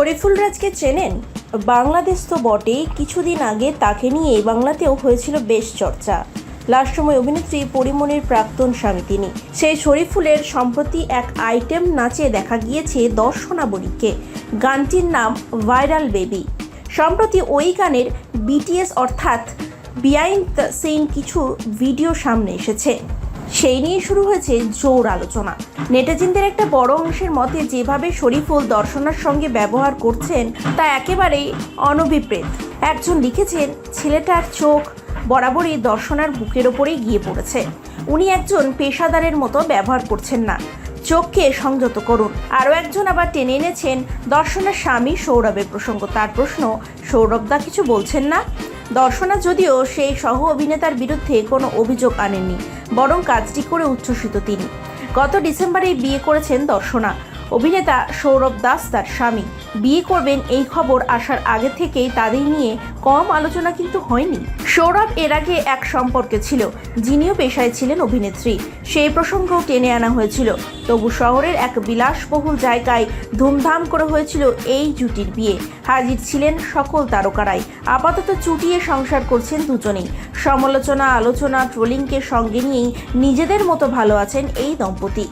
শরীফুল রাজকে চেনেন? বাংলাদেশ তো বটেই, কিছুদিন আগে তাকে নিয়ে এই বাংলাতেও হয়েছিল বেশ চর্চা। লাস্ট সময় অভিনেত্রী পরিমণির প্রাক্তন স্বামী তিনি সেই শরীফুলের সম্প্রতি এক আইটেম নাচে দেখা গিয়েছে দর্শনাবলীকে। গানটির নাম ভাইরাল বেবি। সম্প্রতি ওই গানের বিটিএস অর্থাৎ বিহাইন্ড দ্য কিছু ভিডিও সামনে এসেছে। সেই নিয়ে শুরু হয়েছে জোর আলোচনা। নেটিজেনদের একটা বড় অংশের মতে যেভাবে শরীফুল দর্শনার সঙ্গে ব্যবহার করছেন, তা একেবারেই অনভিপ্রেত। একজন লিখেছেন, ছেলেটার চোখ বরাবরই দর্শনার বুকের ওপরেই গিয়ে পড়েছে। উনি একজন পেশাদারের মতো ব্যবহার করছেন না। চোখকে সংযত করুন। আরও একজন আবার টেনে এনেছেন, দর্শনার স্বামী সৌরভের প্রসঙ্গ। তার প্রশ্ন সৌরভদা কিছু বলছেন না? দর্শনা যদিও সেই সহ অভিনেতার বিরুদ্ধে কোনো অভিযোগ আনেননি, বরং কাজটি করে উচ্ছ্বসিত তিনি। গত ডিসেম্বরেই বিয়ে করেছেন দর্শনা। অভিনেতা সৌরভ দাস তার স্বামী। বিয়ে করবেন এই খবর আসার আগে থেকেই তাদের নিয়ে কম আলোচনা কিন্তু হয়নি। সৌরভ এর আগে এক সম্পর্কে ছিল, যিনিও পেশায় ছিলেন অভিনেত্রী। সেই প্রসঙ্গও টেনে আনা হয়েছিল। তবু শহরের এক বিলাসবহুল জায়গায় ধুমধাম করে হয়েছিল এই জুটির বিয়ে। হাজির ছিলেন সকল তারকারাই। আপাতত চুটিয়ে সংসার করছেন দুজনেই। সমালোচনা, আলোচনা, ট্রোলিংকে সঙ্গে নিয়েই নিজেদের মতো ভালো আছেন এই দম্পতি।